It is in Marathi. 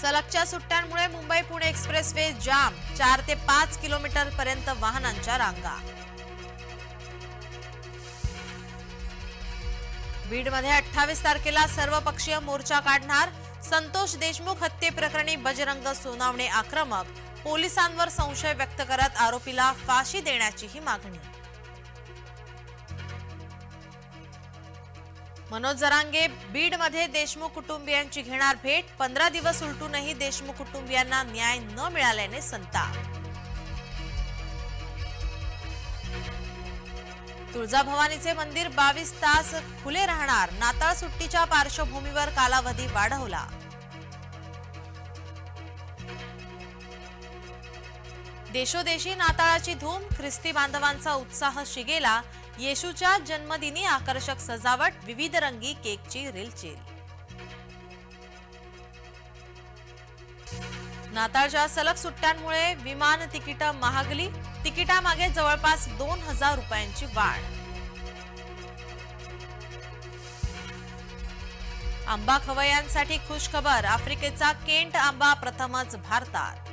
सलगच्या सुट्ट्यांमुळे Mumbai Pune express way jam चार ते पाच किलोमीटर पर्यंत वाहनांच्या रांगा. बीडमध्ये अठ्ठावीस तारखेला सर्वपक्षीय मोर्चा काढणार संतोष देशमुख हत्येप्रकरणी बजरंग सोनावणे आक्रमक पोलिसांवर संशय व्यक्त करत आरोपीला फाशी देण्याचीही मागणी. मनोज जरांगे बीडमध्ये देशमुख कुटुंबियांची घेणार भेट. पंधरा दिवस उलटूनही देशमुख कुटुंबियांना न्याय न मिळाल्याने संताप. तुळजाभवानीचे मंदिर बावीस तास खुले राहणार. नाताळ सुट्टीच्या पार्श्वभूमीवर कालावधी वाढवला. देशोदेशी नाताळाची धूम ख्रिस्ती बांधवांचा उत्साह शिगेला येशूच्या जन्मदिनी आकर्षक सजावट विविध रंगी केकची रिलचिल. नाताळच्या सलग सुट्ट्यांमुळे विमान तिकीट महागली तिकिटामागे जवळपास दोन हजार रुपयांची वाढ. आंबा खवयांसाठी खुशखबर आफ्रिकेचा केंट आंबा प्रथमच भारतात.